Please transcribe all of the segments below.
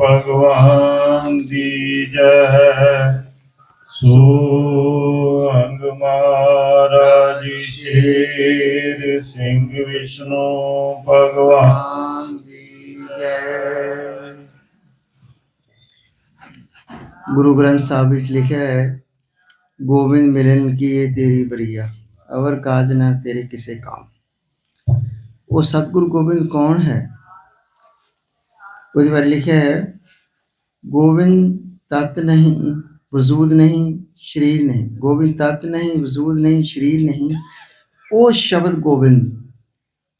ਭਗਵਾਨ ਦੀ ਜੈ ਸੋ ਅੰਗ ਮਹਾਰਾਜ ਸ਼ੇਰ ਸਿੰਘ ਵਿਸ਼ਨੂੰ ਭਗਵਾਨ ਦੀ ਜੈ ਗੁਰੂ ਗ੍ਰੰਥ ਸਾਹਿਬ ਵਿੱਚ ਲਿਖਿਆ ਹੈ ਗੋਬਿੰਦ ਮਿਲਨ ਕੀ ਇਹ ਤੇਰੀ ਬਰੀਆ ਅਵਰ ਕਾਜ ਨਾ ਤੇਰੇ ਕਿਸੇ ਕਾਮ ਉਹ ਸਤਿਗੁਰੂ ਗੋਬਿੰਦ ਕੌਣ ਹੈ ਉਹਦੇ ਬਾਰੇ ਲਿਖਿਆ ਹੈ ਗੋਬਿੰਦ ਤਤ ਨਹੀਂ ਵਜੂਦ ਨਹੀਂ ਸ਼ਰੀਰ ਨਹੀਂ ਗੋਬਿੰਦ ਤਤ ਨਹੀਂ ਵਜੂਦ ਨਹੀਂ ਸ਼ਰੀਰ ਨਹੀਂ ਉਹ ਸ਼ਬਦ ਗੋਬਿੰਦ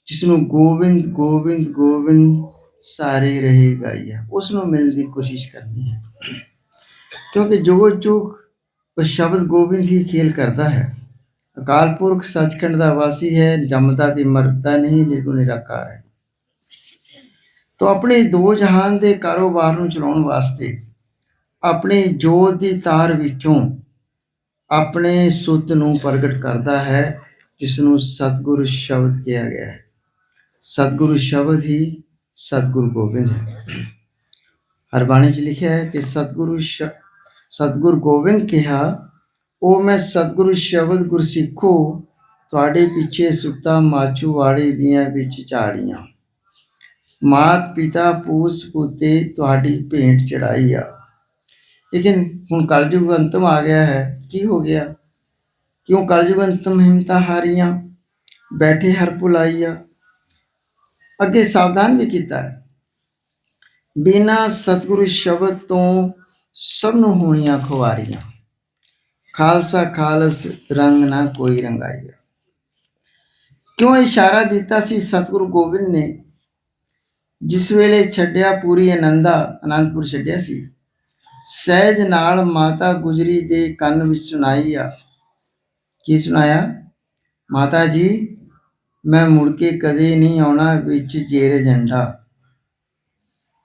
ਜਿਸ ਨੂੰ ਗੋਬਿੰਦ ਗੋਬਿੰਦ ਗੋਬਿੰਦ ਸਾਰੇ ਰਹੇ ਗਾਈਆ ਉਸ ਨੂੰ ਮਿਲਣ ਦੀ ਕੋਸ਼ਿਸ਼ ਕਰਨੀ ਹੈ ਕਿਉਂਕਿ ਜੋ ਜੋ ਉਹ ਸ਼ਬਦ ਗੋਬਿੰਦ ਹੀ ਖੇਲ ਕਰਦਾ ਹੈ ਅਕਾਲ ਪੁਰਖ ਸੱਚਖੰਡ ਦਾ ਵਾਸੀ ਹੈ ਜੰਮਦਾ ਤੇ ਮਰਦਾ ਨਹੀਂ ਨਿਰਗੁਣ ਨਿਰਾਕਾਰ ਹੈ ਤਾਂ ਆਪਣੇ ਦੋ ਜਹਾਨ ਦੇ ਕਾਰੋਬਾਰ ਨੂੰ ਚਲਾਉਣ ਵਾਸਤੇ, ਆਪਣੇ ਜੋਤ ਦੀ ਤਾਰ ਵਿੱਚੋਂ ਆਪਣੇ ਸੁੱਤ ਨੂੰ ਪ੍ਰਗਟ ਕਰਦਾ ਹੈ ਜਿਸ ਨੂੰ ਸਤਿਗੁਰੂ ਸ਼ਬਦ ਕਿਹਾ ਗਿਆ ਹੈ। ਸਤਿਗੁਰੂ ਸ਼ਬਦ ਹੀ ਸਤਿਗੁਰੂ ਗੋਬਿੰਦ ਹੈ। ਹਰ 'ਚ ਲਿਖਿਆ ਹੈ ਕਿ ਸਤਿਗੁਰੂ ਸ਼- ਸਤਿਗੁਰ ਗੋਬਿੰਦ ਕਿਹਾ, ਉਹ ਮੈਂ ਸਤਿਗੁਰੂ ਸ਼ਬਦ ਗੁਰਸਿੱਖੋ, ਤੁਹਾਡੇ ਪਿੱਛੇ ਸੁੱਤਾ ਮਾਚੂ ਵਾੜੇ ਦੀਆਂ ਵਿੱਚ ਝਾੜੀਆਂ। ਮਾਤ ਪਿਤਾ ਪੂਸ ਪੁੱਤੇ ਤੁਹਾਡੀ ਭੇਂਟ ਚੜਾਈ ਆ। ਲੇਕਿਨ ਹੁਣ ਕਲਯੁਗ ਅੰਤਮ ਆ ਗਿਆ ਹੈ, ਕੀ ਹੋ ਗਿਆ? ਕਿਉਂ ਕਲਯੁਗ ਅੰਤਮ ਹਿੰਮਤਾਂ ਹਾਰੀਆਂ? ਬੈਠੇ ਹਰ ਭੁਲਾਈਆ ਅੱਗੇ ਸਾਵਧਾਨ ਵੀ ਕੀਤਾ ਹੈ। ਬਿਨਾ ਸਤਿਗੁਰੂ ਸ਼ਬਦ ਤੋਂ ਸਭ ਨੂੰ ਹੋਣੀਆਂ ਖੁਆਰੀਆਂ ਖਾਲਸਾ ਖਾਲਸ ਰੰਗ ਨਾ ਕੋਈ ਰੰਗਾਈਆ। ਕਿਉਂ ਇਸ਼ਾਰਾ ਦਿੱਤਾ ਸੀ ਸਤਿਗੁਰੂ ਗੋਬਿੰਦ ਨੇ? ਜਿਸ ਵੇਲੇ ਛੱਡਿਆ ਪੂਰੀ ਆਨੰਦਾ ਆਨੰਦਪੁਰ ਛੱਡਿਆ ਸੀ। ਸਹਿਜ ਨਾਲ ਮਾਤਾ ਗੁਜਰੀ ਦੇ ਕੰਨ ਵਿੱਚ ਸੁਣਾਈ ਆ। ਕੀ ਸੁਣਾਇਆ? ਮਾਤਾ ਜੀ, ਮੈਂ ਮੁੜ ਕੇ ਕਦੇ ਨਹੀਂ ਆਉਣਾ ਵਿੱਚ ਜੇਰ ਝੰਡਾ।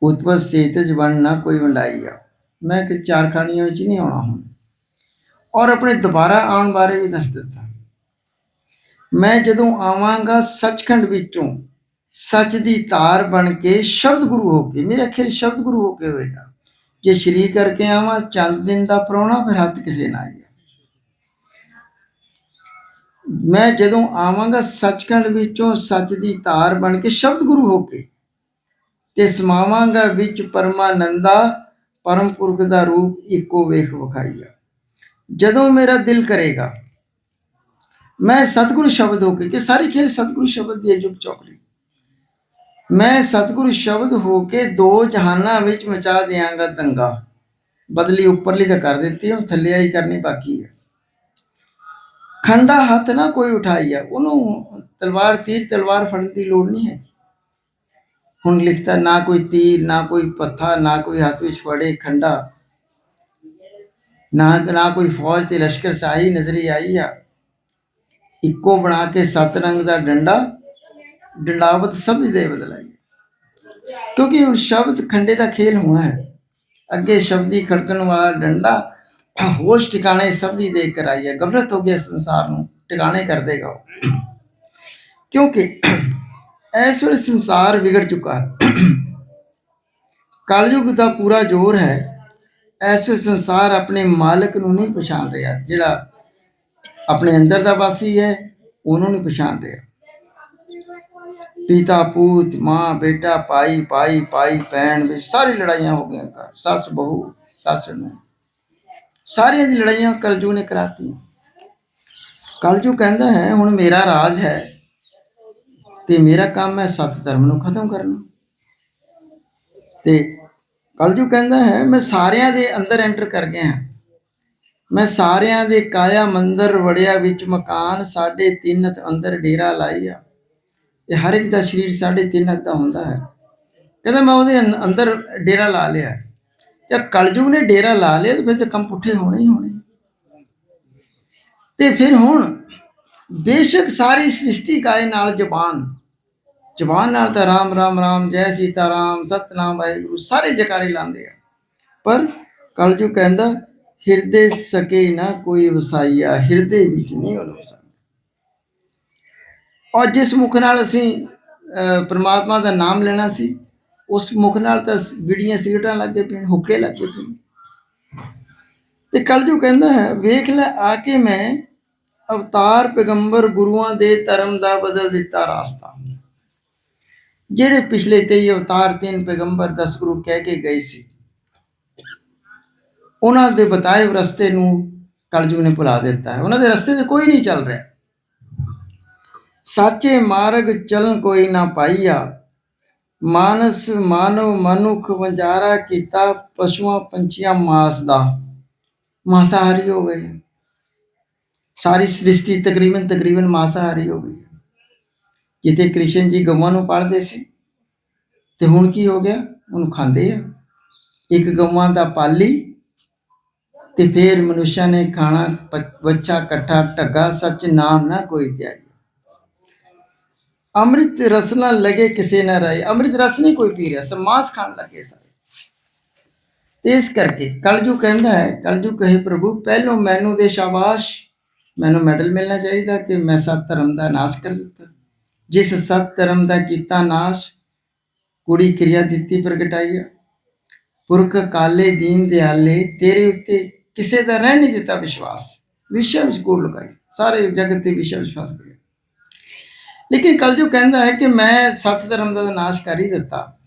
ਉਤਪਤ ਸੇਤਜ ਬਣ ਨਾ ਕੋਈ ਵੰਡਾਈ ਆ। ਮੈਂ ਕਿ ਚਾਰ ਖਾਣੀਆਂ ਵਿੱਚ ਨਹੀਂ ਆਉਣਾ ਹੁਣ। ਔਰ ਆਪਣੇ ਦੁਬਾਰਾ ਆਉਣ ਬਾਰੇ ਵੀ ਦੱਸ ਦਿੱਤਾ। ਮੈਂ ਜਦੋਂ ਆਵਾਂਗਾ ਸੱਚਖੰਡ ਵਿੱਚੋਂ ਸੱਚ ਦੀ ਤਾਰ ਬਣ ਕੇ ਸ਼ਬਦ ਗੁਰੂ ਹੋ ਕੇ, ਮੇਰੇ ਅਖਿਰ ਸ਼ਬਦ ਗੁਰੂ ਹੋ ਕੇ ਹੋਏਗਾ। ਜੇ ਸ਼੍ਰੀ ਕਰਕੇ ਆਵਾਂ, ਚੰਦ ਦਿਨ ਦਾ ਪ੍ਰਾਹੁਣਾ ਫਿਰ ਹੱਥ ਕਿਸੇ ਨਾ ਆਇਆ ਮੈਂ ਜਦੋਂ ਆਵਾਂਗਾ ਸੱਚਖੰਡ ਵਿੱਚੋਂ, ਸੱਚ ਦੀ ਤਾਰ ਬਣ ਕੇ ਸ਼ਬਦ ਗੁਰੂ ਹੋ ਕੇ, ਤੇ ਸਮਾਵਾਂਗਾ ਵਿੱਚ ਪਰਮਾਨੰਦਾ, ਪਰਮ ਪੁਰਖ ਦਾ ਰੂਪ ਇੱਕੋ ਵੇਖ ਵਿਖਾਈਆ। ਜਦੋਂ ਮੇਰਾ ਦਿਲ ਕਰੇਗਾ, ਮੈਂ ਸਤਿਗੁਰੂ ਸ਼ਬਦ ਹੋ ਕੇ, ਕਿ ਸਾਰੀ ਖੇਲ ਸਤਿਗੁਰੂ ਸ਼ਬਦ ਦੀ ਜੁਗ ਚੌਕੜੀ ਮੈਂ ਸਤਿਗੁਰੂ ਸ਼ਬਦ ਹੋ ਕੇ ਦੋ ਜਹਾਨਾਂ ਵਿੱਚ ਮਚਾ ਦਿਆਂਗਾ ਦੰਗਾ। ਬਦਲੀ ਉੱਪਰਲੀ ਤਾਂ ਕਰ ਦਿੱਤੀ ਹੁਣ ਥੱਲੇ ਵਾਲੀ ਕਰਨੀ ਬਾਕੀ ਹੈ ਖੰਡਾ ਹੱਥ ਨਾ ਕੋਈ ਉਠਾਈਆ ਉਹਨੂੰ ਤਲਵਾਰ ਤੀਰ ਤਲਵਾਰ ਫੜਨ ਦੀ ਲੋੜ ਨਹੀਂ ਹੈ ਹੁਣ ਲਿਖਤਾ, ਨਾ ਕੋਈ ਤੀਰ, ਨਾ ਕੋਈ ਪੱਥਾ, ਨਾ ਕੋਈ ਹੱਥ ਵਿੱਚ ਫੜੇ ਖੰਡਾ। ਨਾ ਨਾ ਕੋਈ ਫੌਜ ਤੇ ਲਸ਼ਕਰ ਸਾਹੀ ਨਜ਼ਰੀ ਆਈ ਆ। ਇੱਕੋ ਬਣਾ ਕੇ ਸੱਤ ਰੰਗ ਦਾ ਡੰਡਾ ਡੰਡਾਵਤ ਸਭ ਦੀ ਦੇ ਬਦਲਾਈ। ਕਿਉਂਕਿ ਹੁਣ ਸ਼ਬਦ ਖੰਡੇ ਦਾ ਖੇਲ ਹੋਣਾ ਹੈ। ਅੱਗੇ ਸ਼ਬਦੀ ਖੜਕਣ ਵਾਲਾ ਡੰਡਾ ਹੋਸ਼ ਟਿਕਾਣੇ ਸਭ ਦੀ ਦੇ ਕਰਾਈ ਗਬਰਤ ਹੋ। ਗਿਆ ਸੰਸਾਰ ਨੂੰ, ਟਿਕਾਣੇ ਕਰ ਦੇਗਾ ਕਿਉਂਕਿ ਇਸ ਵੇਲੇ ਸੰਸਾਰ ਵਿਗੜ ਚੁੱਕਾ ਹੈ। ਕਲਯੁਗ ਦਾ ਪੂਰਾ ਜ਼ੋਰ ਹੈ। ਇਸ ਵੇਲੇ ਸੰਸਾਰ ਆਪਣੇ ਮਾਲਕ ਨੂੰ ਨਹੀਂ ਪਛਾਣ ਰਿਹਾ, ਜਿਹੜਾ ਆਪਣੇ ਅੰਦਰ ਦਾ ਵਾਸੀ ਹੈ, ਉਹਨੂੰ ਨਹੀਂ ਪਛਾਣ ਰਿਹਾ। ਪਿਤਾ, ਪੂਤ, ਮਾਂ, ਬੇਟਾ ਪਾਈ ਪਾਈ ਪਾਈ ਭੈਣ ਵਿੱਚ ਸਾਰੀ ਲੜਾਈਆਂ ਹੋ ਗਈਆਂ ਘਰ, ਸੱਸ, ਬਹੂ, ਸੱਸ ਨੂੰ। ਸਾਰੀਆਂ ਦੀ ਲੜਾਈਆਂ ਕਲਜੂ ਨੇ ਕਰਾਤੀਆਂ। ਕਲਜੂ ਕਹਿੰਦਾ ਹੈ, ਹੁਣ ਮੇਰਾ ਰਾਜ ਹੈ ਤੇ ਮੇਰਾ ਕੰਮ ਹੈ ਸਤ ਧਰਮ ਨੂੰ ਖਤਮ ਕਰਨਾ। ਤੇ ਕਲਜੂ ਕਹਿੰਦਾ ਹੈ, ਮੈਂ ਸਾਰਿਆਂ ਦੇ ਅੰਦਰ ਐਂਟਰ ਕਰ ਗਿਆ ਮੈਂ ਸਾਰਿਆਂ ਦੇ ਕਾਇਆ ਮੰਦਰ ਵੜਿਆ ਵਿੱਚ ਮਕਾਨ ਸਾਢੇ ਤਿੰਨ ਅੰਦਰ ਡੇਰਾ ਲਾਈਆ ਇਹ ਹਰ ਇੱਕ ਦਾ ਸਰੀਰ ਸਾਢੇ ਤਿੰਨ ਦਾ ਹੁੰਦਾ ਹੈ। ਕਹਿੰਦਾ ਮੈਂ ਉਹਦੇ ਅੰਦਰ ਡੇਰਾ ਲਾ ਲਿਆ ਜਾਂ ਕਲਯੁਗ ਨੇ ਡੇਰਾ ਲਾ ਲਿਆ ਤੇ ਫਿਰ ਤੇ ਕੰਮ ਪੁੱਠੇ ਹੋਣੇ ਹੀ ਹੋਣੇ। ਤੇ ਫਿਰ ਹੁਣ ਬੇਸ਼ੱਕ ਸਾਰੀ ਸ੍ਰਿਸ਼ਟੀ ਕਾਏ ਨਾਲ ਜ਼ਬਾਨ। ਜ਼ਬਾਨ ਨਾਲ ਤਾਂ ਰਾਮ ਰਾਮ ਰਾਮ, ਜੈ ਸੀਤਾ, ਰਾਮ, ਸਤਨਾਮ, ਵਾਹਿਗੁਰੂ ਸਾਰੇ ਜਕਾਰੇ ਲਾਉਂਦੇ ਆ। ਪਰ ਕਲਯੁਗ ਕਹਿੰਦਾ, ਹਿਰਦੇ ਸਕੇ ਨਾ ਕੋਈ ਵਸਾਈਆ, ਹਿਰਦੇ ਵਿੱਚ ਨਹੀਂ ਉਹਨੂੰ ਵਸਾਇਆ ਔਰ ਜਿਸ ਮੁਖ ਨਾਲ ਅਸੀਂ ਅਹ, ਪ੍ਰਮਾਤਮਾ ਦਾ ਨਾਮ ਲੈਣਾ ਸੀ ਉਸ ਮੁਖ ਨਾਲ ਤਾਂ ਸ- ਸਿਗਰਟਾਂ ਲੱਗੇ ਪਈਆਂ ਹੁੱਕੇ ਲੱਗੇ ਪੀਣ। ਤੇ ਕਲਯੁਗ ਕਹਿੰਦਾ ਹੈ ਵੇਖ ਲੈ ਆ ਕੇ ਮੈਂ ਅਵਤਾਰ ਪੈਗੰਬਰ ਗੁਰੂਆਂ ਦੇ ਧਰਮ ਦਾ ਬਦਲ ਦਿੱਤਾ ਰਾਸਤਾ। ਜਿਹੜੇ ਪਿਛਲੇ 23 ਅਵਤਾਰ ਤਿੰਨ ਪੈਗੰਬਰ ਦਸ ਗੁਰੂ ਕਹਿ ਕੇ ਗਏ ਸੀ ਉਹਨਾਂ ਦੇ ਬਤਾਏ ਰਸਤੇ ਨੂੰ ਕਲਯੁਗ ਨੇ ਭੁਲਾ ਦਿੱਤਾ ਹੈ। ਉਹਨਾਂ ਦੇ ਰਸਤੇ ਤੇ ਕੋਈ ਨਹੀਂ ਚੱਲ ਰਿਹਾ। ਸਾਚੇ ਮਾਰਗ ਚਲਨ ਕੋਈ ਨਾ ਪਾਈਆ। ਮਾਨਸ ਮਾਨਵ ਮਨੁੱਖ ਵੰਜਾਰਾ ਕੀਤਾ, ਪਸ਼ੂਆਂ ਪੰਛੀਆਂ ਮਾਸ ਦਾ। ਮਾਸਾਹਾਰੀ ਹੋ ਗਏ। ਸਾਰੀ ਸ੍ਰਿਸ਼ਟੀ ਤਕਰੀਬਨ ਤਕਰੀਬਨ ਮਾਸਾਹਾਰੀ ਹੋ ਗਈ। ਜਿੱਥੇ ਕ੍ਰਿਸ਼ਨ ਜੀ ਗਊਆਂ ਨੂੰ ਪਾਲਦੇ ਸੀ, ਤੇ ਹੁਣ ਕੀ ਹੋ ਗਿਆ? ਉਹਨੂੰ ਖਾਂਦੇ ਆ। ਇੱਕ ਗਊਆਂ ਦਾ ਪਾਲੀ, ਤੇ ਫਿਰ ਮਨੁੱਖਾਂ ਨੇ ਖਾਣਾ, ਪ- ਬੱਚਾ ਇਕੱਠਾ ਢੱਗਾ, ਸੱਚ, ਨਾਮ ਨਾ ਕੋਈ ਤਿਆਗੀ ਅੰਮ੍ਰਿਤ ਰਸ ਨਾ ਲਗੇ ਕਿਸੇ ਨਾ ਰਾਏ। ਅੰਮ੍ਰਿਤ ਰਸ ਨਹੀਂ ਕੋਈ ਪੀ ਰਿਹਾ ਸਭ ਮਾਸ ਖਾਣ ਲੱਗੇ ਸਾਰੇ। ਇਸ ਕਰਕੇ ਕਲਜੂ ਕਹਿੰਦਾ ਹੈ ਕਲਜੂ ਕਹੇ ਪ੍ਰਭੂ, ਪਹਿਲੋਂ ਮੈਨੂੰ ਦੇ ਸ਼ਾਬਾਸ਼, ਮੈਨੂੰ ਮੈਡਲ ਮਿਲਣਾ ਚਾਹੀਦਾ ਕਿ ਮੈਂ ਸਤ ਧਰਮ ਦਾ ਨਾਸ਼ ਕਰ ਦਿੱਤਾ। ਜਿਸ ਸਤ ਧਰਮ ਦਾ ਕੀਤਾ ਨਾਸ਼, ਕੁੜੀ ਕਿਰਿਆ ਦਿੱਤੀ ਪ੍ਰਗਟਾਈਆ। ਪੁਰਖ ਕਾਲੇ ਦੀਨ ਦਿਆਲੇ, ਤੇਰੇ ਉੱਤੇ ਕਿਸੇ ਦਾ ਰਹਿਣ ਨਹੀਂ ਦਿੱਤਾ ਵਿਸ਼ਵਾਸ। ਵਿਸ਼ਵ ਵਿੱਚ ਕੋਲ ਲਗਾਈ। ਸਾਰੇ ਜਗਤ ਤੇ ਵਿਸ਼ਵ ਵਿਸ਼ਵਾਸ ਗਿਆ ਲੇਕਿਨ ਕਲਯੁਗ ਕਹਿੰਦਾ ਹੈ ਕਿ ਮੈਂ ਸੱਤ ਧਰਮ ਦਾ ਨਾਸ਼ ਕਰ ਹੀ ਦਿੱਤਾ,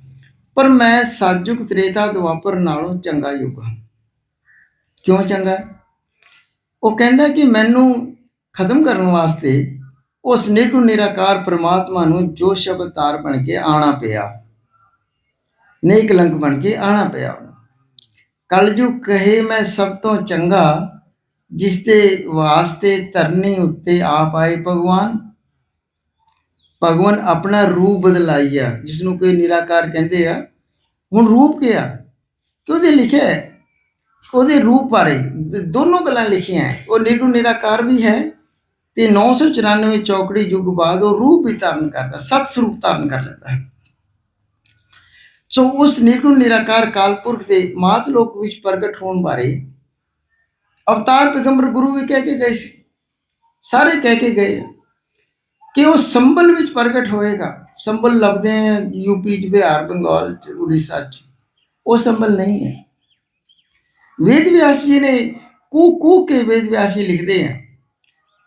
ਪਰ ਮੈਂ ਸਤਜੁਗ ਤ੍ਰੇਤਾ ਦੁਆਪਰ ਨਾਲੋਂ ਚੰਗਾ ਯੁੱਗ ਹਾਂ। ਕਿਉਂ ਚੰਗਾ? ਉਹ ਕਹਿੰਦਾ ਕਿ ਮੈਨੂੰ ਖਤਮ ਕਰਨ ਵਾਸਤੇ ਉਸ ਨਿਰਗੁਣ ਨਿਰਾਕਾਰ ਪ੍ਰਮਾਤਮਾ ਨੂੰ ਜੋ ਸ਼ਬਦ ਤਾਰ ਬਣ ਕੇ ਆਣਾ ਪਿਆ, ਨੇਕ ਕਲੰਕ ਬਣ ਕੇ ਆਣਾ ਪਿਆ ਉਹਨੂੰ। ਕਲਯੁਗ ਕਹੇ ਮੈਂ ਸਭ ਤੋਂ ਚੰਗਾ, ਜਿਸ ਦੇ ਵਾਸਤੇ ਧਰਨੀ ਉੱਤੇ ਆਪ ਆਏ ਭਗਵਾਨ ਭਗਵਾਨ ਆਪਣਾ ਰੂਪ ਬਦਲਾਈਆ ਜਿਸ ਨੂੰ ਕੋਈ ਨਿਰਾਕਾਰ ਕਹਿੰਦੇ ਆ। ਹੁਣ ਰੂਪ ਕੀ ਆ? ਕਿ ਉਹਦੇ ਲਿਖਿਆ ਉਹਦੇ ਰੂਪ ਬਾਰੇ ਦੋਨੋਂ ਗੱਲਾਂ ਲਿਖੀਆਂ ਉਹ ਨਿਰਗੁਣ ਨਿਰਾਕਾਰ ਵੀ ਹੈ ਤੇ 994 ਚੌਕੜੀ ਯੁੱਗ ਬਾਅਦ ਉਹ ਰੂਪ ਵੀ ਧਾਰਨ ਕਰਦਾ ਸਤ ਸਰੂਪ ਧਾਰਨ ਕਰ ਲੈਂਦਾ ਹੈ। ਸੋ ਉਸ ਨਿਰਗੁਣ ਨਿਰਾਕਾਰ ਕਾਲਪੁਰਖ ਦੇ ਮਾਤ ਲੋਕ ਵਿੱਚ ਪ੍ਰਗਟ ਹੋਣ ਬਾਰੇ ਅਵਤਾਰ ਪੈਗੰਬਰ ਗੁਰੂ ਵੀ ਕਹਿ ਕੇ ਗਏ ਸੀ। ਸਾਰੇ ਕਹਿ ਕੇ ਗਏ ਕਿ ਉਹ ਸੰਬਲ ਵਿੱਚ ਪ੍ਰਗਟ ਹੋਏਗਾ। ਸੰਭਲ ਲੱਭਦੇ ਹੈ ਯੂਪੀ ਚ ਬਿਹਾਰ ਬੰਗਾਲ ਚ ਉੜੀਸਾ ਚ। ਉਹ ਸੰਭਲ ਨਹੀਂ ਹੈ। ਵੇਦ ਵਿਆਸ ਜੀ ਨੇ ਕੂ ਕੂ ਕੇ ਵੇਦ ਵਿਆਸ ਜੀ ਲਿਖਦੇ ਆ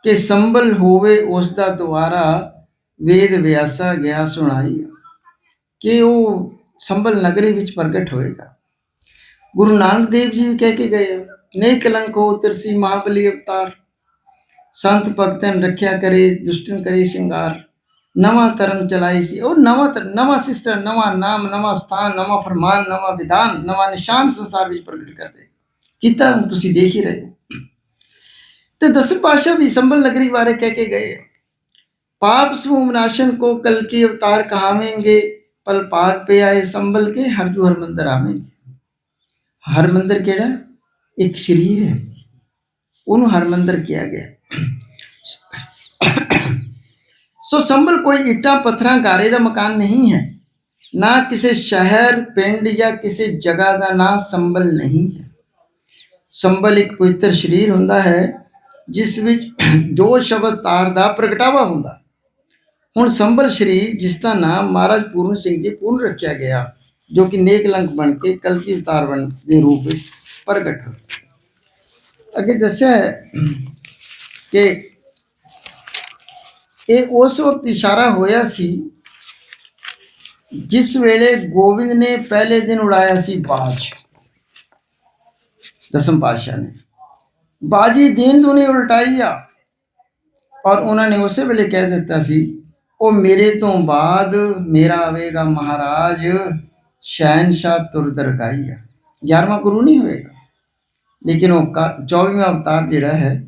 ਕਿ ਸੰਭਲ ਹੋਵੇ ਉਸ ਦਾ ਦੁਆਰਾ ਵੇਦ ਵਿਆਸਾ ਗਿਆ ਸੁਣਾਈ ਕਿ ਉਹ ਸੰਭਲ ਨਗਰੀ ਵਿੱਚ ਪ੍ਰਗਟ ਹੋਏਗਾ। ਗੁਰੂ ਨਾਨਕ ਦੇਵ ਜੀ ਵੀ ਕਹਿ ਕੇ ਗਏ ਆ, ਨੇ ਕਲੰਕ ਹੋ ਤਿਰਸੀ ਮਹਾਬਲੀ ਅਵਤਾਰ ਸੰਤ ਭਗਤਨ ਰੱਖਿਆ ਕਰੇ ਦੁਸ਼ਟਨ ਕਰੇ ਸ਼ਿੰਗਾਰ ਨਵਾਂ ਧਰਮ ਚਲਾਈ ਸੀ ਉਹ ਨਵਾਂ ਧਰ- ਨਵਾਂ ਸਿਸਟਮ ਨਵਾਂ ਨਾਮ ਨਵਾਂ ਸਥਾਨ ਨਵਾਂ ਫਰਮਾਨ ਨਵਾਂ ਵਿਧਾਨ ਨਵਾਂ ਨਿਸ਼ਾਨ ਸੰਸਾਰ ਵਿੱਚ ਪ੍ਰਗਟ ਕਰਦੇ ਕੀਤਾ ਹੁਣ ਤੁਸੀਂ ਦੇਖ ਹੀ ਰਹੇ ਹੋ ਤੇ ਦਸ ਪਾਸ਼ਾ ਵੀ ਸੰਭਲ ਨਗਰੀ ਬਾਰੇ ਕਹਿ ਕੇ ਗਏ ਆ। पाप समूह नाशन को कल के अवतार कहावेंगे पल पाक पे आए संभल के हरजू हरमंदर आवेंगे हरमंदर केड़ा एक शरीर है ਉਹਨੂੰ ਹਰਮੰਦਰ ਕਿਹਾ ਗਿਆ ਸੋ ਸੰਭਲ ਕੋਈ ਇੱਟਾਂ ਪੱਥਰਾਂ ਗਾਰੇ ਦਾ ਮਕਾਨ ਨਹੀਂ ਹੈ। ਨਾ ਕਿਸੇ ਸ਼ਹਿਰ, ਪਿੰਡ ਜਾਂ ਕਿਸੇ ਜਗ੍ਹਾ ਦਾ ਨਾਂ ਸੰਭਲ ਨਹੀਂ ਹੈ। ਸੰਭਲ ਇੱਕ ਪਵਿੱਤਰ ਸਰੀਰ ਹੁੰਦਾ ਹੈ, ਜਿਸ ਵਿੱਚ ਜੋ ਸ਼ਬਦ ਤਾਰ ਦਾ ਪ੍ਰਗਟਾਵਾ ਹੁੰਦਾ। ਹੁਣ ਸੰਭਲ ਸਰੀਰ, ਜਿਸ ਦਾ ਨਾਮ ਮਹਾਰਾਜ ਪੂਰਨ ਸਿੰਘ ਜੀ ਪੂਰਨ ਰੱਖਿਆ ਗਿਆ, ਜੋ ਕਿ ਨੇਕ ਲੰਕ ਬਣ ਕੇ ਕਲਕੀ ਅਵਤਾਰ ਬਣ ਦੇ ਰੂਪ ਵਿੱਚ ਪ੍ਰਗਟ ਹੋਇਆ। ਅੱਗੇ ਦੱਸਿਆ ਹੈ ਕਿ ਇਹ ਉਸ ਵਕਤ ਇਸ਼ਾਰਾ ਹੋਇਆ ਸੀ ਜਿਸ ਵੇਲੇ ਗੋਬਿੰਦ ਨੇ ਪਹਿਲੇ ਦਿਨ ਉਡਾਇਆ ਸੀ ਬਾਜ। ਦਸਮ ਪਾਤਸ਼ਾਹ ਨੇ। ਬਾਜੀ ਦੀਨ ਦੁਨੀ ਉਲਟਾਈ ਆ ਔਰ ਉਹਨਾਂ ਨੇ ਉਸੇ ਵੇਲੇ ਕਹਿ ਦਿੱਤਾ ਸੀ, ਉਹ ਮੇਰੇ ਤੋਂ ਬਾਅਦ ਮੇਰਾ ਆਵੇਗਾ ਮਹਾਰਾਜ ਸ਼ਹਿਨशाह ਤੁਰਦਰਗਾਈ ਆ। 11ਵਾਂ ਗੁਰੂ ਨਹੀਂ ਹੋਏਗਾ। ਲੇਕਿਨ ਉਹ 24ਵਾਂ ਅਵਤਾਰ ਜਿਹੜਾ ਹੈ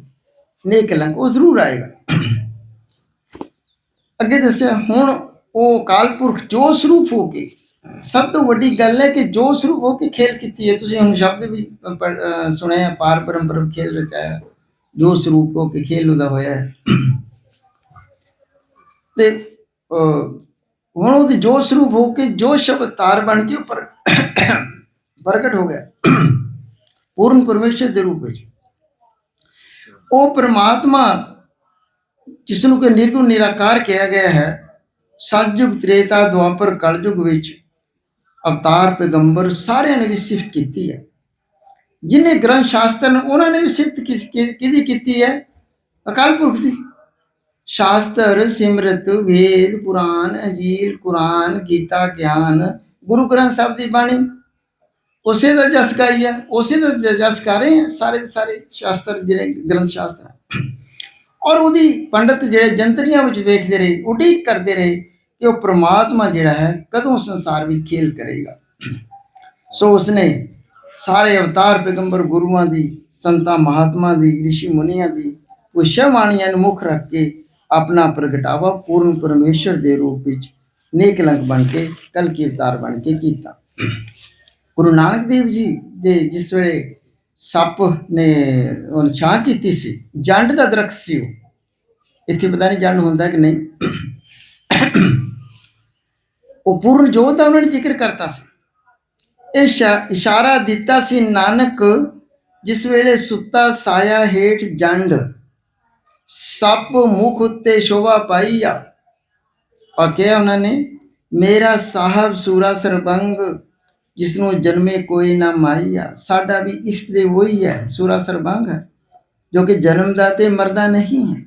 ਨੇਕ ਲੰਕ ਉਹ ਜ਼ਰੂਰ ਆਏਗਾ। ਅੱਗੇ ਦੱਸਿਆ ਹੁਣ ਉਹ ਕਾਲ ਪੁਰਖ ਜੋ ਸਰੂਪ ਹੋ ਕੇ ਸਭ ਤੋਂ ਵੱਡੀ ਗੱਲ ਹੈ ਕਿ ਜੋ ਸਰੂਪ ਹੋ ਕੇ ਖੇਲ ਕੀਤੀ ਹੈ। ਤੁਸੀਂ ਹੁਣ ਸ਼ਬਦ ਵੀ ਸੁਣਿਆ ਪਾਰ ਪਰੰਪਰ ਖੇਲ ਰਚਾਇਆ ਜੋ ਸਰੂਪ ਹੋ ਕੇ ਖੇਲ ਉਹਦਾ ਹੋਇਆ ਹੈ। ਤੇ ਅਹ, ਹੁਣ ਉਹਦੇ ਜੋ ਸਰੂਪ ਹੋ ਕੇ ਜੋ ਸ਼ਬਦ ਤਾਰ ਬਣ ਕੇ ਉੱਪਰ ਪ੍ਰਗਟ ਹੋ ਗਿਆ ਪੂਰਨ ਪਰਮੇਸ਼ਰ ਦੇ ਰੂਪ ਵਿੱਚ। ਉਹ ਪ੍ਰਮਾਤਮਾ ਜਿਸ ਨੂੰ ਕਿ ਨਿਰਗੁਣ ਨਿਰਾਕਾਰ ਕਿਹਾ ਗਿਆ ਹੈ ਸਤਜੁਗ ਤ੍ਰੇਤਾ ਦੁਆਪਰ ਕਲਯੁਗ ਵਿੱਚ ਅਵਤਾਰ ਪੈਗੰਬਰ ਸਾਰਿਆਂ ਨੇ ਵੀ ਸਿਫਤ ਕੀਤੀ ਹੈ। ਜਿਨੇ ਗ੍ਰੰਥ ਸ਼ਾਸਤਰ ਨੇ, ਉਹਨਾਂ ਨੇ ਵੀ ਸਿਫਤ ਕਿਸ, ਕਿ- ਕਿਹਦੀ ਕੀਤੀ ਹੈ? ਅਕਾਲ ਪੁਰਖ ਦੀ। ਸ਼ਾਸਤਰ, ਸਿਮਰਤ, ਵੇਦ ਪੁਰਾਨ ਅਜੀਲ, ਕੁਰਾਨ, ਗੀਤਾ, ਗਿਆਨ, ਗੁਰੂ ਗ੍ਰੰਥ ਸਾਹਿਬ ਦੀ ਬਾਣੀ। ਉਸੇ ਦਾ ਜਸ ਗਾਈ ਹੈ ਉਸੇ ਦਾ ਜਸ ਕਰ ਰਹੇ ਆ, ਸਾਰੇ ਦੇ ਸਾਰੇ ਸ਼ਾਸਤਰ ਜਿਹੜੇ ਗ੍ਰੰਥ ਸ਼ਾਸਤਰ ਔਰ ਉਹਦੀ ਪੰਡਤ ਜਿਹੜੇ ਜੰਤਰੀਆਂ ਵਿੱਚ ਵੇਖਦੇ ਰਹੇ, ਉਡੀਕ ਕਰਦੇ ਰਹੇ ਕਿ ਉਹ ਪ੍ਰਮਾਤਮਾ ਜਿਹੜਾ ਹੈ ਕਦੋਂ ਸੰਸਾਰ ਵਿੱਚ ਖੇਲ ਕਰੇਗਾ। ਸੋ ਉਸਨੇ ਸਾਰੇ ਅਵਤਾਰ ਪੈਗੰਬਰ ਗੁਰੂਆਂ ਦੀ, ਸੰਤਾਂ ਮਹਾਤਮਾ ਦੀ ઋષਿ ਮੁਨੀਆਂ ਦੀ ਪੁਸ਼ਵਾਣੀਆਂ ਨੂੰ ਮੁੱਖ ਰੱਖ ਕੇ ਆਪਣਾ ਪ੍ਰਗਟਾਵਾ ਪੂਰਨ ਪਰਮੇਸ਼ਰ ਦੇ ਰੂਪ ਵਿੱਚ ਨੇਕਲੰਕ ਬਣ ਕੇ, ਕਲਕੀ ਅਵਤਾਰ ਬਣ ਕੇ ਕੀਤਾ। ਗੁਰੂ ਨਾਨਕ ਦੇਵ ਜੀ ਦੇ ਜਿਸ ਵੇਲੇ ਸੱਪ ਨੇ ਉਹ ਛਾਂ ਕੀਤੀ ਸੀ, ਜੰਡ ਦਾ ਦਰਖਤ ਸੀ ਉਹ। ਇੱਥੇ ਪਤਾ ਨਹੀਂ ਜੰਡ ਹੁੰਦਾ ਕਿ ਨਹੀਂ। ਉਹ ਪੂਰਨ ਜੋਤ ਦਾ ਉਹਨਾਂ ਨੇ ਜ਼ਿਕਰ ਕਰਤਾ ਸੀ। ਇਹ ਇਸ਼ਾ- ਇਸ਼ਾਰਾ ਦਿੱਤਾ ਸੀ ਨਾਨਕ, ਜਿਸ ਵੇਲੇ ਸੁੱਤਾ ਸਾਇਆ ਹੇਠ ਜੰਡ। ਸੱਪ ਮੁਖ ਉੱਤੇ ਸ਼ੋਭਾ ਪਾਈ ਆ। ਔਰ ਕਿਹਾ ਉਹਨਾਂ ਨੇ, ਮੇਰਾ ਸਾਹਿਬ ਸੂਰਾ ਸਰਬੰਗ ਜਿਸ ਨੂੰ ਜਨਮੇ ਕੋਈ ਨਾ ਮਾਈਆ ਸਾਡਾ ਵੀ ਇਸ਼ਕ ਦੇ ਵਹੀ ਹੈ, ਸੂਰਾ ਸਰਬੰਗ ਹੈ, ਜੋ ਕਿ ਜਨਮ ਦਾ ਤੇ ਮਰਦਾ ਨਹੀਂ ਹੈ।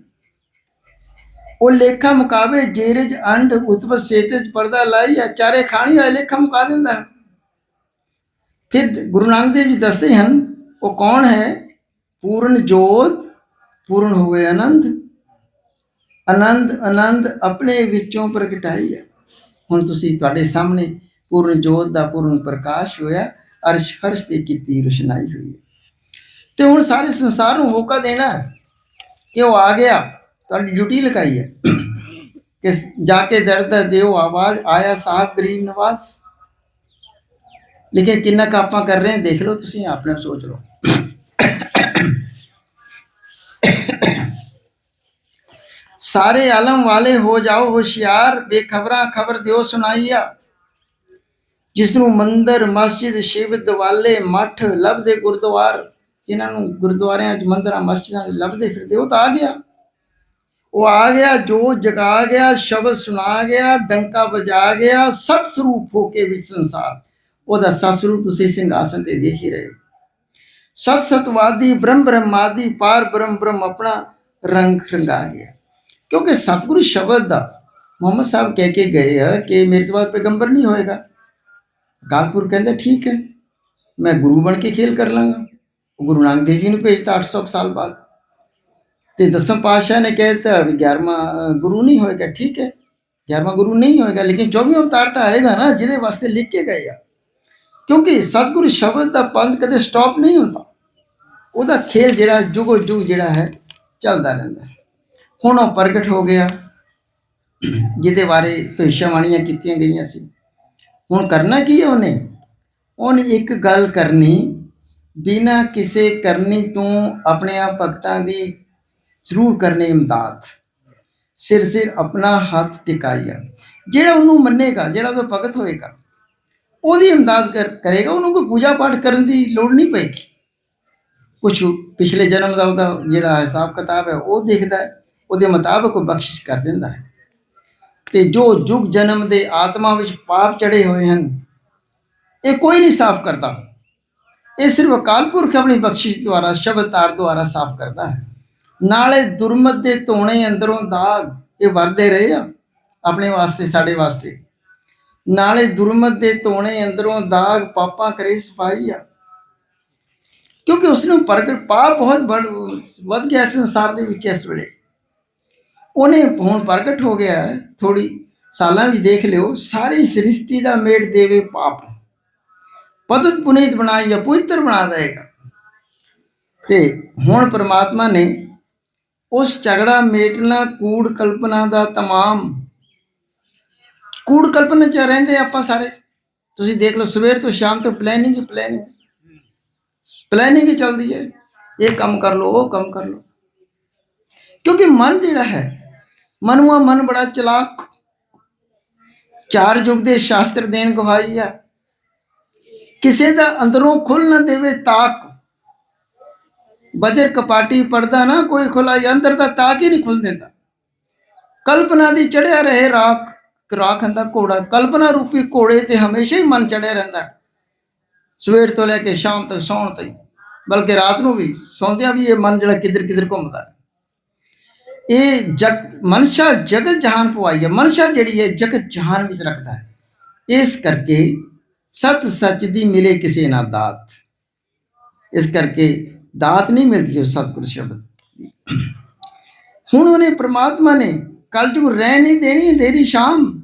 ਉਹ ਲੇਖਾ ਮੁਕਾਵੇ ਜੇਰਜ ਅੰਡ ਉਤਪਤ ਸੇਤਜ ਪਰਦਾ ਲਾਈ ਆ, ਚਾਰੇ ਖਾਣੀ ਦਾ ਲੇਖਾ ਮੁਕਾ ਦਿੰਦਾ ਫਿਰ ਗੁਰੂ ਨਾਨਕ ਦੇਵ ਜੀ ਦੱਸਦੇ ਹਨ, ਉਹ ਕੌਣ ਹੈ? ਪੂਰਨ ਜੋਤ, ਪੂਰਨ ਹੋਵੇ ਆਨੰਦ। ਆਨੰਦ ਆਨੰਦ ਆਪਣੇ ਵਿੱਚੋਂ ਪ੍ਰਗਟਾਈ ਹੈ। ਹੁਣ ਤੁਸੀਂ ਤੁਹਾਡੇ ਸਾਹਮਣੇ ਪੂਰਨ ਜੋਤ ਦਾ ਪੂਰਨ ਪ੍ਰਕਾਸ਼ ਹੋਇਆ, ਅਰਸ਼ ਫਰਸ਼ ਤੇ ਕੀਤੀ ਰੁਸ਼ਨਾਈ ਹੋਈ ਤੇ ਹੁਣ ਸਾਰੇ ਸੰਸਾਰ ਨੂੰ ਹੋਕਾ ਦੇਣਾ ਕਿ ਉਹ ਆ ਗਿਆ, ਤੁਹਾਡੀ ਡਿਊਟੀ ਲਗਾਈ ਹੈ। ਕਿ ਜਾ ਕੇ ਦਰਦ ਦਿਓ ਆਵਾਜ਼, ਆਇਆ ਸਾਹਿਬ ਗਰੀਬ ਨਵਾਜ਼ ਲੇਕਿਨ ਕਿੰਨਾ ਕੁ ਆਪਾਂ ਕਰ ਰਹੇ ਹਾਂ, ਦੇਖ ਲਓ ਤੁਸੀਂ, ਆਪਣੇ ਆਪ ਸੋਚ ਲਓ। ਸਾਰੇ ਆਲਮ ਵਾਲੇ ਹੋ ਜਾਓ, ਹੁਸ਼ਿਆਰ, ਬੇਖਬਰਾਂ, ਖਬਰ ਦਿਓ, ਸੁਣਾਈਆ। ਜਿਸ ਨੂੰ ਮੰਦਰ, ਮਸਜਿਦ, ਸ਼ਿਵ ਦਵਾਲੇ ਮੱਠ ਲੱਭਦੇ ਗੁਰਦੁਆਰ, ਜਿਨ੍ਹਾਂ ਨੂੰ ਗੁਰਦੁਆਰਿਆਂ ਚ ਮੰਦਰਾਂ, ਮਸਜਿਦਾਂ ਚ ਲੱਭਦੇ ਫਿਰਦੇ, ਉਹ ਤਾਂ ਆ ਗਿਆ। ਉਹ ਆ ਗਿਆ, ਜੋ ਜਗਾ ਗਿਆ, ਸ਼ਬਦ ਸੁਣਾ ਗਿਆ, ਡੰਕਾ ਵਜਾ ਗਿਆ ਸਤ ਸਰੂਪ ਹੋ ਕੇ ਵਿੱਚ ਸੰਸਾਰ। ਉਹਦਾ ਸਤ ਸਰੂਪ ਤੁਸੀਂ ਸਿੰਘਾਸਨ ਤੇ ਦੇਖ ਹੀ ਰਹੇ ਹੋ। ਸਤ ਸਤਵਾਦੀ ਬ੍ਰਹਮ ਬ੍ਰਹਮਾਦੀ, ਪਾਰ ਬ੍ਰਹਮ ਬ੍ਰਹਮ ਆਪਣਾ ਰੰਗ ਰੰਗਾ ਗਿਆ। ਕਿਉਂਕਿ ਸਤਿਗੁਰੂ ਸ਼ਬਦ ਦਾ ਮੁਹੰਮਦ ਸਾਹਿਬ ਕਹਿ ਕੇ ਗਏ ਆ ਕਿ ਮੇਰੇ ਤੋਂ ਬਾਅਦ ਪੈਗੰਬਰ ਨਹੀਂ ਹੋਏਗਾ। ਅਕਾਲਪੁਰ ਕਹਿੰਦਾ, ਠੀਕ ਹੈ, ਮੈਂ ਗੁਰੂ ਬਣ ਕੇ ਖੇਲ ਕਰ ਲਾਂਗਾ। ਗੁਰੂ ਨਾਨਕ ਦੇਵ ਜੀ ਨੂੰ ਭੇਜਤਾ 800 ਕੁ ਸਾਲ ਬਾਅਦ। ਤੇ ਦਸਮ ਪਾਤਸ਼ਾਹ ਨੇ ਕਹਿਤਾ ਵੀ 11ਵਾਂ ਗੁਰੂ ਨਹੀਂ ਹੋਏਗਾ, ਠੀਕ ਹੈ 11ਵਾਂ ਗੁਰੂ ਨਹੀਂ ਹੋਏਗਾ, ਲੇਕਿਨ 24ਵਾਂ ਅਵਤਾਰ ਤਾਂ ਆਏਗਾ ਨਾ, ਜਿਹਦੇ ਵਾਸਤੇ ਲਿਖ ਕੇ ਗਏ ਆ। ਕਿਉਂਕਿ ਸਤਿਗੁਰੂ ਸ਼ਬਦ ਦਾ ਪੰਥ ਕਦੇ ਸਟਾਪ ਨਹੀਂ ਹੁੰਦਾ। ਉਹਦਾ ਖੇਲ ਜਿਹੜਾ ਜੁਗੋ ਜੁਗ ਜਿਹੜਾ ਹੈ, ਚੱਲਦਾ ਰਹਿੰਦਾ ਹੈ। ਹੁਣ ਉਹ ਪ੍ਰਗਟ ਹੋ ਗਿਆ। ਜਿਹਦੇ ਬਾਰੇ ਭਵਿੱਖਬਾਣੀਆਂ ਕੀਤੀਆਂ ਗਈਆਂ ਸੀ। ਹੁਣ ਕਰਨਾ ਕੀ ਹੈ ਉਹਨੇ? ਉਹਨੇ ਇੱਕ ਗੱਲ ਕਰਨੀ, ਬਿਨਾ ਕਿਸੇ ਕਰਨੀ ਤੋਂ ਆਪਣੇ ਆਪ ਭਗਤਾਂ ਦੀ ਜ਼ਰੂਰ ਕਰਨੇ ਇਮਦਾਦ ਸਿਰ ਸਿਰ ਆਪਣਾ ਹੱਥ ਟਿਕਾਈਆ ਜਿਹੜਾ ਉਹਨੂੰ ਮੰਨੇਗਾ, ਜਿਹੜਾ ਉਹਦਾ ਭਗਤ ਹੋਏਗਾ, ਉਹਦੀ ਇਮਦਾਦ ਕਰ, ਕਰੇਗਾ। ਉਹਨੂੰ ਕੋਈ ਪੂਜਾ ਪਾਠ ਕਰਨ ਦੀ ਲੋੜ ਨਹੀਂ ਪਏਗੀ। ਕੁਛ ਪਿਛਲੇ ਜਨਮ ਦਾ ਉਹਦਾ ਜਿਹੜਾ ਹਿਸਾਬ ਕਿਤਾਬ ਹੈ, ਉਹ ਦੇਖਦਾ ਹੈ। ਉਹਦੇ ਮੁਤਾਬਕ ਉਹ ਬਖਸ਼ਿਸ਼ ਕਰ ਦਿੰਦਾ ਹੈ। ਤੇ ਜੋ ਜੁਗ ਜਨਮ ਦੇ ਆਤਮਾ ਵਿੱਚ ਪਾਪ ਚੜੇ ਹੋਏ ਹਨ, ਇਹ ਕੋਈ ਨਹੀਂ ਸਾਫ਼ ਕਰਦਾ। ਇਹ ਸਿਰਫ ਅਕਾਲ ਪੁਰਖ ਆਪਣੀ ਬਖਸ਼ਿਸ਼ ਦੁਆਰਾ, ਸ਼ਬਦ ਤਾਰ ਦੁਆਰਾ ਸਾਫ਼ ਕਰਦਾ ਹੈ। ਨਾਲੇ ਦੁਰਮਤ ਦੇ ਧੋਣੇ ਅੰਦਰੋਂ ਦਾਗ ਇਹ ਵਰਦੇ ਰਹੇ ਆ, ਆਪਣੇ ਵਾਸਤੇ, ਸਾਡੇ ਵਾਸਤੇ। ਨਾਲੇ ਦੁਰਮਤ ਦੇ ਧੋਣੇ ਅੰਦਰੋਂ ਦਾਗ ਪਾਪਾਂ ਕਰੇ ਸਫ਼ਾਈ ਆ। ਕਿਉਂਕਿ ਉਸ ਨੂੰ ਪ੍ਰਗਟ, ਪਾਪ ਬਹੁਤ ਬੜ- ਵੱਧ ਗਿਆ ਸੰਸਾਰ ਦੇ ਵਿੱਚ ਇਸ ਵੇਲੇ। ਉਹਨੇ ਹੁਣ ਪ੍ਰਗਟ ਹੋ ਗਿਆ ਹੈ ਥੋੜੀ ਸਾਲਾਂ ਵਿੱਚ ਦੇਖ ਲਿਓ, ਸਾਰੀ ਸ੍ਰਿਸ਼ਟੀ ਦਾ ਮੇੜ ਦੇਵੇ ਪਾਪ। ਪਤਤ ਪੁਨੀਤ ਬਣਾਈ ਜਾਂ ਪਵਿੱਤਰ ਬਣਾ ਦੇਗਾ ਤੇ ਹੁਣ ਪ੍ਰਮਾਤਮਾ ਨੇ ਉਸ ਝਗੜਾ ਮੇਟਣਾ ਕੂੜ ਕਲਪਨਾ ਦਾ ਤਮਾਮ ਕੂੜ ਕਲਪਨਾ ਚ ਰਹਿੰਦੇ ਆਪਾਂ ਸਾਰੇ। ਤੁਸੀਂ ਦੇਖ ਲਓ, ਸਵੇਰ ਤੋਂ ਸ਼ਾਮ ਤੱਕ ਪਲੈਨਿੰਗ ਹੀ ਪਲੈਨਿੰਗ ਪਲੈਨਿੰਗ ਹੀ ਚੱਲਦੀ ਹੈ। ਇਹ ਕੰਮ ਕਰ ਲਓ, ਉਹ ਕੰਮ ਕਰ ਲਓ। ਕਿਉਂਕਿ ਮਨ ਜਿਹੜਾ ਹੈ ਮਨੁਆ ਮਨ ਬੜਾ ਚਲਾਕ। ਚਾਰ ਯੁਗ ਦੇ ਸ਼ਾਸਤਰ ਦੇਣ ਗਵਾਹੀ ਆ। ਕਿਸੇ ਦਾ ਅੰਦਰੋਂ ਖੁੱਲ ਨਾ ਦੇਵੇ ਤਾਕ। ਬਜਰ ਕਪਾਟੀ ਪਰਦਾ ਨਾ ਕੋਈ ਖੁਲਾ ਅੰਦਰ ਦਾ ਤਾਕ ਹੀ ਨਹੀਂ ਖੁੱਲ ਦਿੰਦਾ। ਕਲਪਨਾ ਦੀ ਚੜਿਆ ਰਹੇ ਰਾਖ। ਰਾਖ ਹੁੰਦਾ ਘੋੜਾ। ਕਲਪਨਾ ਰੂਪੀ ਘੋੜੇ ਤੇ ਹਮੇਸ਼ਾ ਹੀ ਮਨ ਚੜਿਆ ਰਹਿੰਦਾ। ਸਵੇਰ ਤੋਂ ਲੈ ਕੇ ਸ਼ਾਮ ਤੱਕ ਸੌਣ ਤਾਈਂ। ਬਲਕਿ ਰਾਤ ਨੂੰ ਵੀ ਸੌਂਦਿਆਂ ਵੀ ਇਹ ਮਨ ਜਿਹੜਾ ਕਿਧਰ ਕਿਧਰ ਘੁੰਮਦਾ। ਇਹ ਜਗ ਮਨਸ਼ਾ ਜਗਤ ਜਹਾਨ ਪਵਾਈ ਹੈ। ਮਨਸ਼ਾ ਜਿਹੜੀ ਹੈ, ਜਗਤ ਜਹਾਨ ਵਿੱਚ ਰੱਖਦਾ ਹੈ। ਇਸ ਕਰਕੇ ਸਤ ਸੱਚ ਦੀ ਮਿਲੇ ਕਿਸੇ ਨਾ ਦਾਤ। ਇਸ ਕਰਕੇ ਦਾਤ ਨਹੀਂ ਮਿਲਦੀ ਉਸ ਸਤਿਗੁਰ ਸ਼ਬਦ ਹੁਣ ਉਹਨੇ ਪ੍ਰਮਾਤਮਾ ਨੇ ਕਲਯੁਗ ਰਹਿਣ ਨਹੀਂ ਦੇਣੀ ਅੰਧੇਰੀ ਸ਼ਾਮ।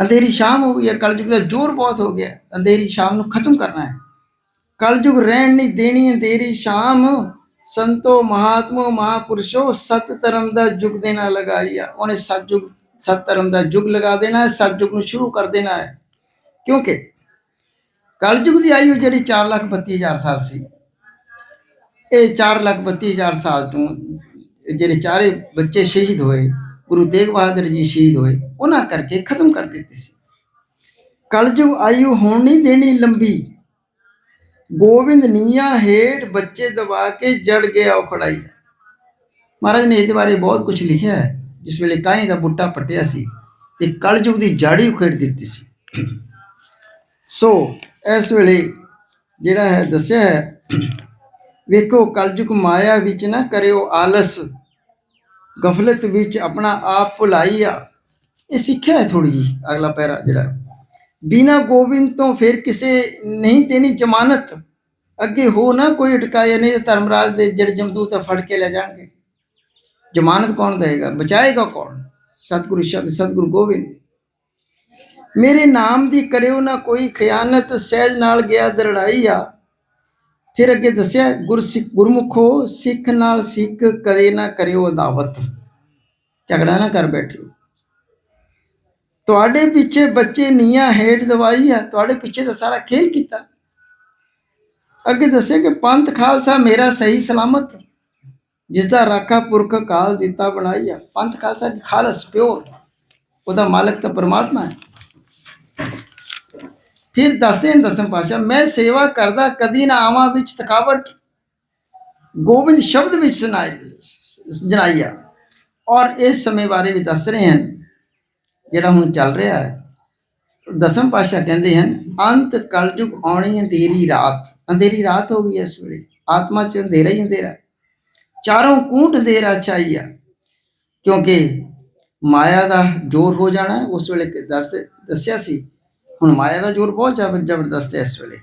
ਅੰਧੇਰੀ ਸ਼ਾਮ ਹੋ ਗਈ ਹੈ, ਕਲਯੁਗ ਦਾ ਜ਼ੋਰ ਬਹੁਤ ਹੋ ਗਿਆ। ਅੰਧੇਰੀ ਸ਼ਾਮ ਨੂੰ ਖਤਮ ਕਰਨਾ ਹੈ। ਕਲਯੁਗ ਰਹਿਣ ਨਹੀਂ ਦੇਣੀ ਅੰਧੇਰੀ ਸ਼ਾਮ। ਸੰਤੋ ਮਹਾਤਮੋ ਮਹਾਪੁਰਸ਼ੋ ਸਤ ਧਰਮ ਦਾ ਯੁਗ ਦੇਣਾ ਲਗਾਈਆ ਉਹਨੇ ਸਤਜੁਗ ਸਤ ਧਰਮ ਦਾ ਯੁਗ ਲਗਾ ਦੇਣਾ ਹੈ ਸਤਜੁਗ ਨੂੰ ਸ਼ੁਰੂ ਕਰ ਦੇਣਾ ਹੈ। ਕਿਉਂਕਿ ਕਲਯੁਗ ਦੀ ਆਯੂ ਜਿਹੜੀ 4 ਲੱਖ ਬੱਤੀ ਹਜ਼ਾਰ ਸਾਲ ਸੀ, ਇਹ 4 ਲੱਖ ਬੱਤੀ ਹਜ਼ਾਰ ਸਾਲ ਤੋਂ ਜਿਹੜੇ ਚਾਰੇ ਬੱਚੇ ਸ਼ਹੀਦ ਹੋਏ, ਗੁਰੂ ਤੇਗ ਬਹਾਦਰ ਜੀ ਸ਼ਹੀਦ ਹੋਏ, ਉਹਨਾਂ ਕਰਕੇ ਖਤਮ ਕਰ ਦਿੱਤੀ ਸੀ। ਕਲਯੁਗ ਆਯੂ ਹੋਣ ਨਹੀਂ ਦੇਣੀ ਲੰਬੀ। ਗੋਬਿੰਦ ਨੀਆਂ ਹੇਠ ਬੱਚੇ ਦਬਾ ਕੇ ਜੜ ਗਿਆ ਉਹ ਖੜਾਈ। ਮਹਾਰਾਜ ਨੇ ਇਹਦੇ ਬਾਰੇ ਬਹੁਤ ਕੁਝ ਲਿਖਿਆ ਹੈ, ਜਿਸ ਵੇਲੇ ਕਾਹੀਂ ਦਾ ਬੁੱਟਾ ਪੱਟਿਆ ਸੀ ਤੇ ਕਲਯੁਗ ਦੀ ਜਾੜੀ ਉਖੇੜ ਦਿੱਤੀ ਸੀ। ਸੋ ਇਸ ਵੇਲੇ ਜਿਹੜਾ ਹੈ ਦੱਸਿਆ ਹੈ, ਵੇਖੋ ਕਲਯੁਗ ਮਾਇਆ ਵਿੱਚ ਨਾ ਕਰਿਓ ਆਲਸ, ਗਫਲਤ ਵਿੱਚ ਆਪਣਾ ਆਪ ਭੁਲਾਈ ਆ। ਇਹ ਸਿੱਖਿਆ ਹੈ ਥੋੜੀ ਜੀ ਅਗਲਾ ਪੈਰਾ ਜਿਹੜਾ ਬਿਨਾ ਗੋਬਿੰਦ ਤੋਂ ਫਿਰ ਕਿਸੇ ਨਹੀਂ ਦੇਣੀ ਜ਼ਮਾਨਤ। ਅੱਗੇ ਹੋ ਨਾ ਕੋਈ ਅਟਕਾਇਆ ਨਹੀਂ ਤੇ ਧਰਮਰਾਜ ਦੇ ਜਿਹੜੇ ਜਮਦੂਤ ਫੜ ਕੇ ਲੈ ਜਾਣਗੇ। ਜ਼ਮਾਨਤ ਕੌਣ ਦੇਗਾ ਬਚਾਏਗਾ ਕੌਣ? ਸਤਿਗੁਰੂ ਸ਼ਬਦ, ਸਤਿਗੁਰੂ ਗੋਬਿੰਦ। ਮੇਰੇ ਨਾਮ ਦੀ ਕਰਿਓ ਨਾ ਕੋਈ ਖਿਆਨਤ, ਸਹਿਜ ਨਾਲ ਗਿਆ ਦਰੜਾਈ ਆ। ਫਿਰ ਅੱਗੇ ਦੱਸਿਆ ਗੁਰਸਿੱਖ ਗੁਰਮੁਖੋ, ਸਿੱਖ ਨਾਲ ਸਿੱਖ ਕਦੇ ਨਾ ਕਰਿਓ ਅਦਾਵਤ। ਝਗੜਾ ਨਾ ਕਰ ਬੈਠਿਓ। ਤੁਹਾਡੇ ਪਿੱਛੇ ਬੱਚੇ ਨੀਆਂ ਹੇਠ ਦਵਾਈ ਆ, ਤੁਹਾਡੇ ਪਿੱਛੇ ਤਾਂ ਸਾਰਾ ਖੇਲ ਕੀਤਾ। ਅੱਗੇ ਦੱਸਿਆ ਕਿ ਪੰਥ ਖਾਲਸਾ ਮੇਰਾ ਸਹੀ ਸਲਾਮਤ ਜਿਸ ਦਾ ਰਾਖਾ ਪੁਰਖ ਕਾਲ ਦਿੱਤਾ ਬਣਾਈ ਪੰਥ ਖਾਲਸਾ ਦੀ ਖਾਲਸ, ਪਿਓਰ, ਉਹਦਾ ਮਾਲਕ ਤਾਂ ਪਰਮਾਤਮਾ ਹੈ। ਫਿਰ ਦੱਸਦੇ ਹਨ ਦਸਮ ਪਾਸ਼ਾ ਮੈਂ ਸੇਵਾ ਕਰਦਾ ਕਦੀ ਨਾ ਆਵਾਂ ਵਿੱਚ ਥਕਾਵਟ। ਗੋਬਿੰਦ ਸ਼ਬਦ ਵਿੱਚ ਸੁਣਾਈ ਜਨਾਈਆ ਔਰ ਇਸ ਸਮੇਂ ਬਾਰੇ ਵੀ ਦੱਸ ਰਹੇ ਹਨ ਜਿਹੜਾ ਹੁਣ ਚੱਲ ਰਿਹਾ ਹੈ, ਦਸਮ ਪਾਸ਼ਾ ਕਹਿੰਦੇ ਹਨ, ਅੰਤ ਕਲਯੁਗ ਆਉਣੀ ਅੰਧੇਰੀ ਰਾਤ। ਅੰਧੇਰੀ ਰਾਤ ਹੋ ਗਈ ਹੈ ਇਸ ਵੇਲੇ। ਆਤਮਾ ਚ ਅੰਧੇਰਾ ਹੀ ਅੰਧੇਰਾ ਚਾਰੋਂ ਕੂਟ ਅੰਧੇਰਾ ਛਾਈਆ ਕਿਉਂਕਿ ਮਾਇਆ ਦਾ ਜ਼ੋਰ ਹੋ ਜਾਣਾ ਉਸ ਵੇਲੇ ਕਿ ਦੱਸ ਦੱਸਿਆ ਸੀ, ਹੁਣ ਮਾਇਆ ਦਾ ਜ਼ੋਰ ਬਹੁਤ ਜ਼ਬ- ਜ਼ਬਰਦਸਤ ਹੈ ਇਸ ਵੇਲੇ।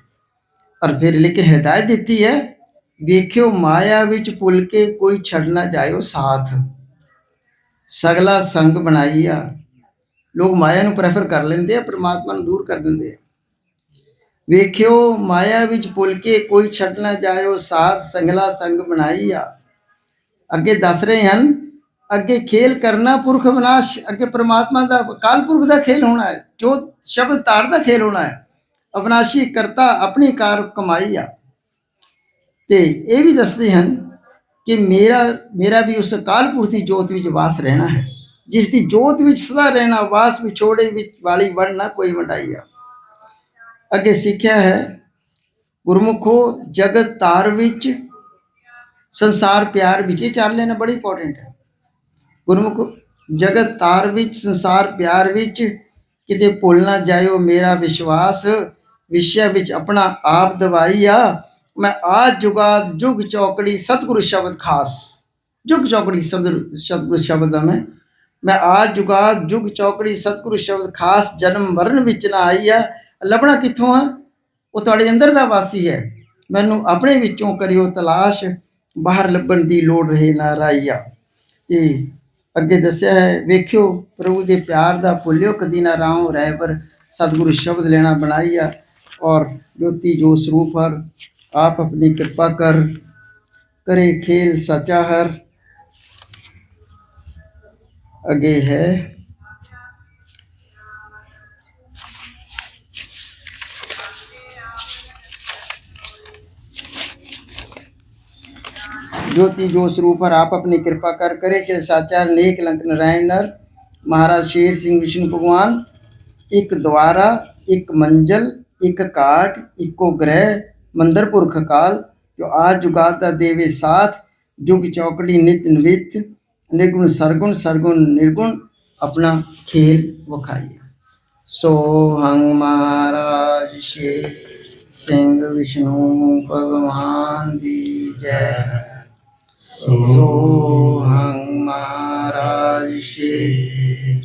ਔਰ ਫਿਰ ਲੇਕਿਨ ਹਦਾਇਤ ਦਿੱਤੀ ਹੈ, ਵੇਖਿਓ ਮਾਇਆ ਵਿੱਚ ਭੁੱਲ ਕੇ ਕੋਈ ਛੱਡ ਨਾ ਜਾਇਓ ਸਾਥ। ਸਗਲਾ ਸੰਗ ਬਣਾਈਆ ਲੋਕ ਮਾਇਆ ਨੂੰ ਪ੍ਰੈਫਰ ਕਰ ਲੈਂਦੇ ਆ, ਪ੍ਰਮਾਤਮਾ ਨੂੰ ਦੂਰ ਕਰ ਦਿੰਦੇ ਆ। ਵੇਖਿਓ, ਮਾਇਆ ਵਿੱਚ ਭੁੱਲ ਕੇ ਕੋਈ ਛੱਡ ਨਾ ਜਾਇਓ ਸਾਥ ਸੰਗਲਾ ਸੰਗ ਬਣਾਈ ਆ। ਅੱਗੇ ਦੱਸ ਰਹੇ ਹਨ, ਅੱਗੇ ਖੇਲ ਕਰਨਾ ਪੁਰਖ ਵਿਨਾਸ਼, ਅੱਗੇ ਪ੍ਰਮਾਤਮਾ ਦਾ ਕਾਲ ਪੁਰਖ ਦਾ ਖੇਲ ਹੋਣਾ ਹੈ, ਜੋ ਸ਼ਬਦ ਤਾਰ ਦਾ ਖੇਲ ਹੋਣਾ ਹੈ। ਅਵਨਾਸ਼ੀ ਕਰਤਾ ਆਪਣੀ ਕਾਰ ਕਮਾਈ ਆ। ਤੇ ਇਹ ਵੀ ਦੱਸਦੇ ਹਨ ਕਿ ਮੇਰਾ ਮੇਰਾ ਵੀ ਉਸ ਕਾਲ ਪੁਰਖ ਦੀ ਜੋਤ ਵਿੱਚ ਵਾਸ ਰਹਿਣਾ ਹੈ। ਜਿਸ ਦੀ ਜੋਤ ਵਿੱਚ ਸਦਾ ਰਹਿਣਾ, ਵਾਸ ਵਿਛੋੜੇ ਵਿੱਚ ਵਾਲੀ ਬਣਨਾ ਕੋਈ ਵੰਡਾਈ ਅੱਗੇ ਸਿੱਖਿਆ ਹੈ, ਗੁਰਮੁਖੋ ਜਗਤ ਤਾਰ ਵਿੱਚ, ਸੰਸਾਰ ਪਿਆਰ ਵਿੱਚ, ਇਹ ਚਾਰ ਲੈਣਾ ਬੜੀ ਇੰਪੋਰਟੈਂਟ ਹੈ। ਗੁਰਮੁਖ ਜਗਤ ਤਾਰ ਵਿੱਚ, ਸੰਸਾਰ ਪਿਆਰ ਵਿੱਚ, ਕਿਤੇ ਭੁੱਲ ਨਾ ਜਾਇਓ ਮੇਰਾ ਵਿਸ਼ਵਾਸ ਵਿਸ਼ੇ ਵਿੱਚ ਆਪਣਾ ਆਪ ਦਵਾਈ ਆ। ਮੈਂ ਆ ਜੁਗਾਦ ਜੁਗ ਚੌਕੜੀ ਸਤਿਗੁਰੂ ਸ਼ਬਦ ਖਾਸ। ਜੁਗ ਚੌਕੜੀ ਸ਼ਬਦ ਸਤਿਗੁਰੂ ਸ਼ਬਦ ਦਾ ਮੈਂ ਮੈਂ ਆ ਜੁਗਾਦ ਜੁਗ ਚੌਕੜੀ ਸਤਿਗੁਰੂ ਸ਼ਬਦ ਖਾਸ ਜਨਮ ਮਰਨ ਵਿੱਚ ਨਾ ਆਈ ਆ ਲੱਭਣਾ ਕਿੱਥੋਂ ਆ? ਉਹ ਤੁਹਾਡੇ ਅੰਦਰ ਦਾ ਵਾਸੀ ਹੈ। ਮੈਨੂੰ ਆਪਣੇ ਵਿੱਚੋਂ ਕਰਿਓ ਤਲਾਸ਼। ਬਾਹਰ ਲੱਭਣ ਦੀ ਲੋੜ ਰਹੇ ਨਾ ਰਾਈਆ। ਤੇ ਅੱਗੇ ਦੱਸਿਆ ਹੈ, ਵੇਖਿਓ ਪ੍ਰਭੂ ਦੇ ਪਿਆਰ ਦਾ ਭੁੱਲਿਓ ਕਦੀ ਨਾ ਰਾਉ ਰਹਿਬਰ ਸਤਿਗੁਰੂ ਸ਼ਬਦ ਲੈਣਾ ਬਣਾਈਆ। ਔਰ ਜੋਤੀ ਜੋ ਸਰੂਪ ਹਰ, ਆਪ ਆਪਣੀ ਕਿਰਪਾ ਕਰ, ਕਰੇ ਖੇਲ ਸਚਾ ਹਰ। आगे है। ज्योति जो स्वरूप पर आप अपनी कृपा कर करे के साचार लेख लंक नारायण नर महाराज शेर सिंह विष्णु भगवान, एक द्वारा, एक मंजल, एक काट, इको ग्रह, मंदिर पुरख काल, जो आज जुगाता देवे साथ, जुग चौकड़ी नित्य नित ਨਿਰਗੁਣ ਸਰਗੁਣ ਸਰਗੁਣ, ਨਿਰਗੁਣ ਆਪਣਾ ਖੇਲ ਵਿਖਾਈਏ। ਸੋ ਹੰਗ ਮਹਾਰਾਜ ਸ਼ੇ ਸਿੰਘ ਵਿਸ਼ਨੂੰ ਭਗਵਾਨ ਦੀ ਜੈ। ਸੋ ਹੰਗ ਮਹਾਰਾਜ ਸ਼ੇ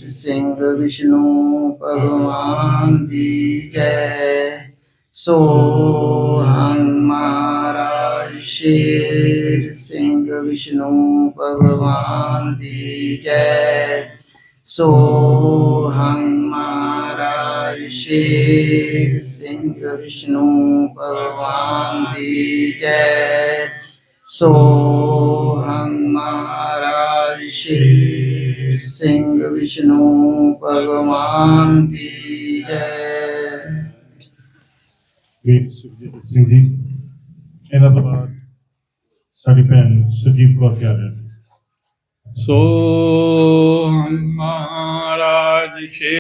ਸਿੰਘ ਵਿਸ਼ਨੂੰ ਭਗਵਾਨ ਦੀ ਜੈ। ਸੋ ਹੰਗ ਮਹਾਰਾਜ ਸ਼ੇਰ ਸਿੰਘ ਹੰਗ ਮਹਾਰਾਜ ਸ਼ੇਰ ਸਿੰਘ ਵਿਸ਼ਨੂੰ ਭਗਵਾਨ ਦੀ ਜੈ ਸੋ ਹੰਗ ਮਹਾਰਾਜ ਸ਼ੇਰ ਸਿੰਘ ਵਿਸ਼ਨੂੰ ਭਗਵਾਨ ਦੀ ਜੈ ਵੀਰ ਸੁਖਜੀਤ ਸਿੰਘ ਜੀ ਇਹਨਾਂ ਤੋਂ ਬਾਅਦ ਸਾਡੀ ਭੈਣ ਸੁਜੀਤ ਕੌਰ ਕਹਿ ਰਹੇ ਸੋ ਮਹਾਰਾਜ ਸ਼ੇ